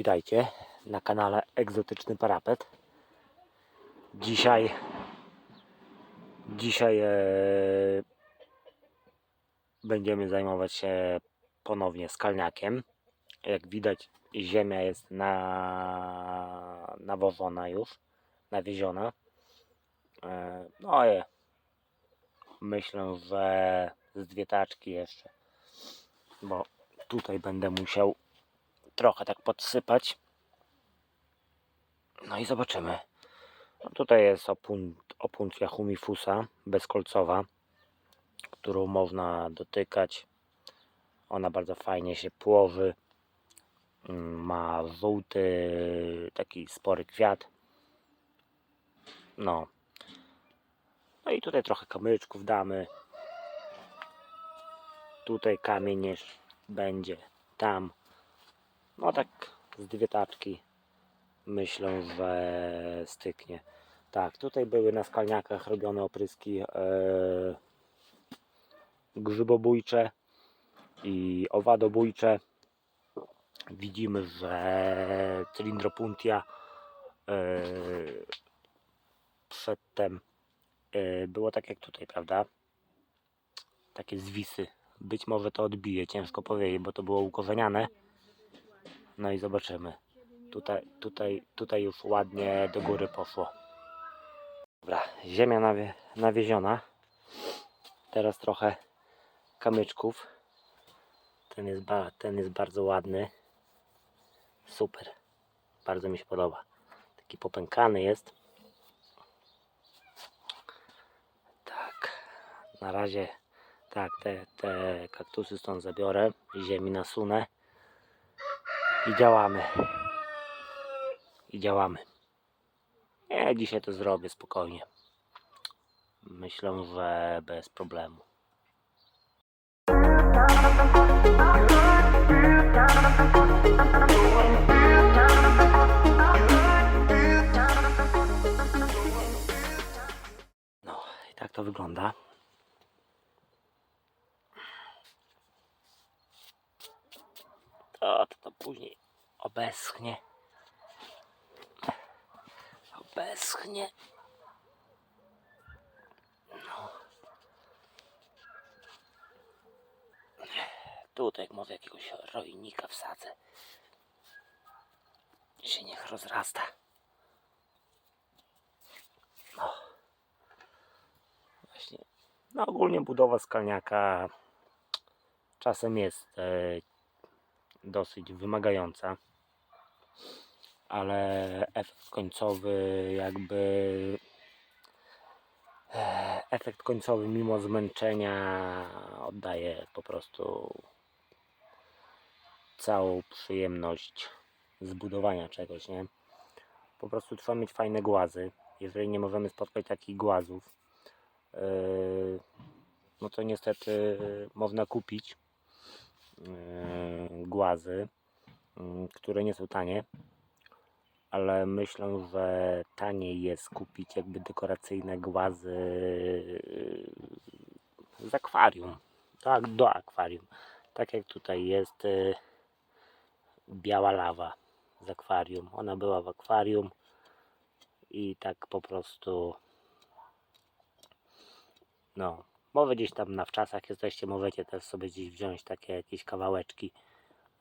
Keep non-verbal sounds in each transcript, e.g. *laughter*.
Witajcie na kanale Egzotyczny Parapet. Dzisiaj dzisiaj e, będziemy zajmować się ponownie skalniakiem. Jak widać ziemia jest na, nawożona już, nawieziona. E, no i myślę, że z dwie taczki jeszcze, bo tutaj będę musiał trochę tak podsypać. No i zobaczymy. No tutaj jest opun opuncja humifusa bezkolcowa, którą można dotykać. Ona bardzo fajnie się płowy. Mm, Ma żółty, taki spory kwiat. No. No i tutaj trochę kamyczków damy. Tutaj kamień będzie. Tam. No tak z dwie taczki myślę, że styknie. Tak, tutaj były na skalniakach robione opryski e, grzybobójcze i owadobójcze. Widzimy, że cylindropuntia e, przedtem e, było tak jak tutaj, prawda? Takie zwisy. Być może to odbije, ciężko powiedzieć, bo to było ukorzeniane. No i zobaczymy. Tutaj, tutaj, tutaj już ładnie do góry poszło. Dobra, ziemia nawie, nawieziona. Teraz trochę kamyczków. Ten jest, ten jest bardzo ładny. Super. Bardzo mi się podoba. Taki popękany jest. Tak. Na razie tak, te, te kaktusy stąd zabiorę. Ziemi nasunę. I działamy. I działamy. Nie, dzisiaj to zrobię spokojnie. Myślę, że bez problemu. No, i tak to wygląda. To później obeschnie. Obeschnie. No. Tutaj może jakiegoś rojnika wsadzę. Się niech rozrasta. No. Właśnie. No ogólnie budowa skalniaka czasem jest e, dosyć wymagająca, ale efekt końcowy jakby e, efekt końcowy mimo zmęczenia oddaje po prostu całą przyjemność zbudowania czegoś, nie? Po prostu trzeba mieć fajne głazy. Jeżeli nie możemy spotkać takich głazów, yy, no to niestety można kupić głazy, yy, które nie są tanie, ale myślę, że taniej jest kupić jakby dekoracyjne głazy yy, z akwarium. Tak, do akwarium. Tak jak tutaj jest yy, biała lawa z akwarium. Ona była w akwarium i tak po prostu no, może gdzieś tam na wczasach jesteście, możecie też sobie gdzieś wziąć takie jakieś kawałeczki.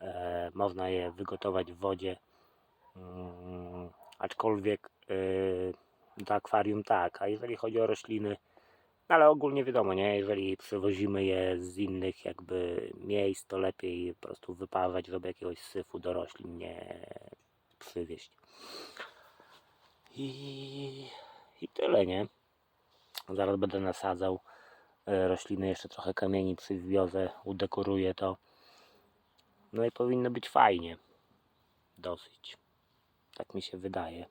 E, można je wygotować w wodzie. Mm, aczkolwiek e, do akwarium tak, a jeżeli chodzi o rośliny, no ale ogólnie wiadomo, nie, jeżeli przywozimy je z innych jakby miejsc, to lepiej po prostu wypawać, żeby jakiegoś syfu do roślin nie przywieźć. I, i tyle, nie? Zaraz będę nasadzał e, rośliny, jeszcze trochę kamieni przywiozę, udekoruję to. No i powinno być fajnie. Dosyć. Tak mi się wydaje.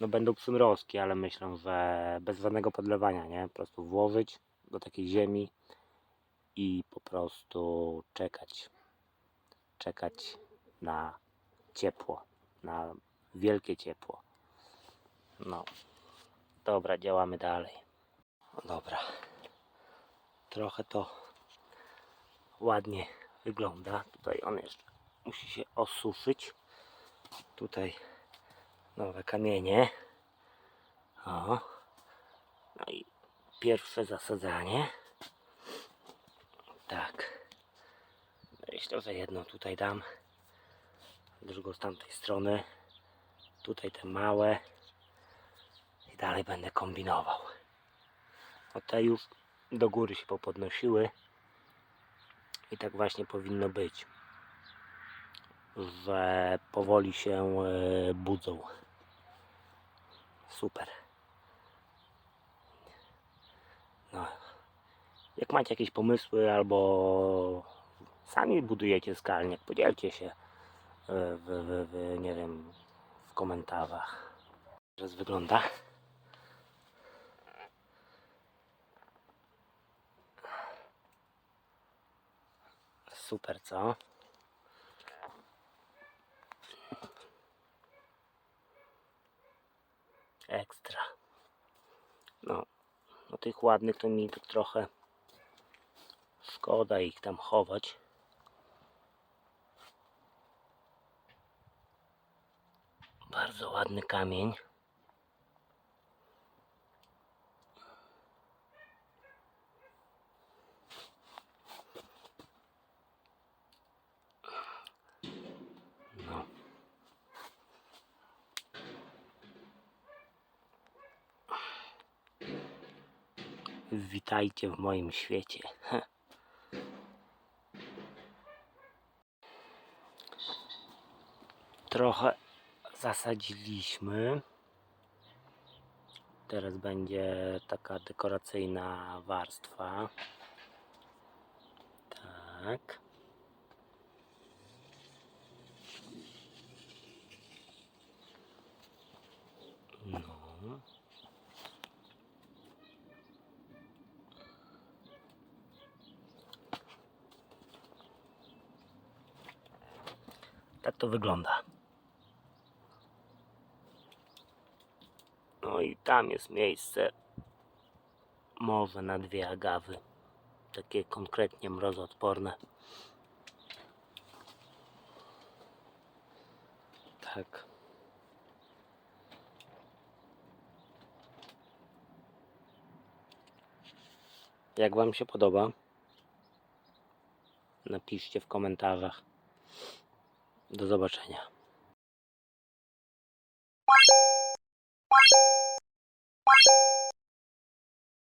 No będą przymrozki, ale myślę, że bez żadnego podlewania, nie? Po prostu włożyć do takiej ziemi i po prostu czekać. Czekać na ciepło, na wielkie ciepło. No. Dobra, działamy dalej. Dobra. Trochę to ładnie wygląda. Tutaj on jeszcze musi się osuszyć. Tutaj nowe kamienie. O. No i pierwsze zasadzanie. Tak. Myślę, że jedną tutaj dam. Drugą z tamtej strony. Tutaj te małe. I dalej będę kombinował. O te już do góry się popodnosiły. I tak właśnie powinno być. Że powoli się e, budzą. Super. No. Jak macie jakieś pomysły albo sami budujecie skalniak, podzielcie się e, w, w, w, nie wiem, w komentarzach. Teraz wygląda. Super, co? Ekstra. No, no tych ładnych to mi tak trochę szkoda ich tam chować. Bardzo ładny kamień. Witajcie w moim świecie. *laughs* Trochę zasadziliśmy. Teraz będzie taka dekoracyjna warstwa. Tak. No. Tak to wygląda. No i tam jest miejsce może na dwie agawy. Takie konkretnie mrozoodporne. Tak. Jak Wam się podoba? Napiszcie w komentarzach. Do zobaczenia.